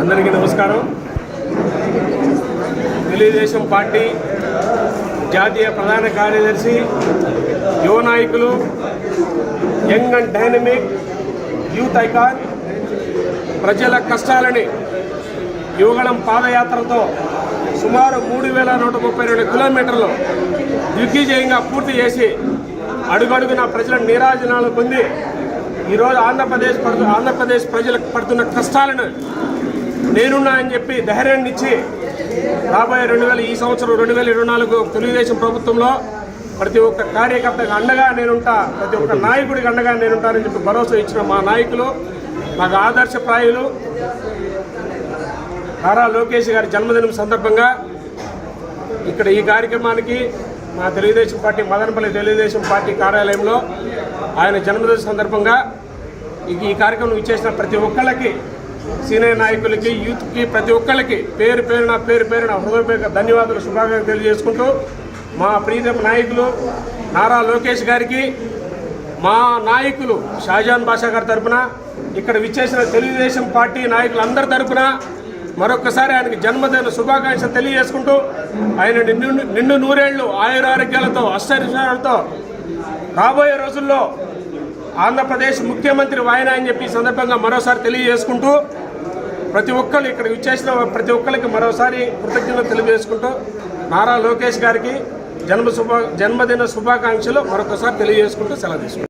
అందరికీ నమస్కారం. తెలుగుదేశం పార్టీ జాతీయ ప్రధాన కార్యదర్శి యువ నాయకులు young and dynamic youth icon ప్రజల కష్టాలని యువగళం పాదయాత్రతో సుమారు మూడు వేల నూట ముప్పై రెండు కిలోమీటర్లు దిగ్విజయంగా పూర్తి చేసి అడుగడుగున ప్రజల నీరాజనాలు పొంది ఈరోజు ఆంధ్రప్రదేశ్ పడుతు ఆంధ్రప్రదేశ్ ప్రజలకు పడుతున్న కష్టాలను నేనున్నా అని చెప్పి ధైర్యాన్ని ఇచ్చి రాబోయే రెండు వేల ఈ సంవత్సరం రెండు వేల ఇరవై నాలుగు తెలుగుదేశం ప్రభుత్వంలో ప్రతి ఒక్క కార్యకర్తకు అండగా నేనుంటా ప్రతి ఒక్క నాయకుడికి అండగా నేనుంటానని చెప్పి భరోసా ఇచ్చిన మా నాయకులు నాకు ఆదర్శప్రాయులు నారా లోకేష్ గారి జన్మదినం సందర్భంగా ఇక్కడ ఈ కార్యక్రమానికి మా తెలుగుదేశం పార్టీ మదనపల్లి తెలుగుదేశం పార్టీ కార్యాలయంలో ఆయన జన్మదిన సందర్భంగా ఈ కార్యక్రమం ఇచ్చేసిన ప్రతి ఒక్కళ్ళకి సీనియర్ నాయకులకి యూత్కి ప్రతి ఒక్కరికి పేరు పేరున పేరు పేరున హృదయపూర్వక ధన్యవాదాలు శుభాకాంక్షలు తెలియజేసుకుంటూ మా ప్రీతం నాయకులు నారా లోకేష్ గారికి మా నాయకులు షాజాన్ బాషా గారి తరపున ఇక్కడ విచ్చేసిన తెలుగుదేశం పార్టీ నాయకులందరి తరపున మరొకసారి ఆయనకి జన్మదిన శుభాకాంక్షలు తెలియజేసుకుంటూ ఆయన నిండు నిండు నూరేళ్ళు ఆయురారోగ్యాలతో అష్టైశ్వర్యాలతో రాబోయే రోజుల్లో ఆంధ్రప్రదేశ్ ముఖ్యమంత్రి వాయన అని చెప్పి సందర్భంగా మరోసారి తెలియజేసుకుంటూ ప్రతి ఒక్కరు ఇక్కడ విచ్చేసిన ప్రతి ఒక్కరికి మరోసారి కృతజ్ఞతలు తెలియజేసుకుంటూ నారా లోకేష్ గారికి జన్మ శుభ జన్మదిన శుభాకాంక్షలు మరొకసారి తెలియజేసుకుంటూ సెలవు తీసుకుంటాం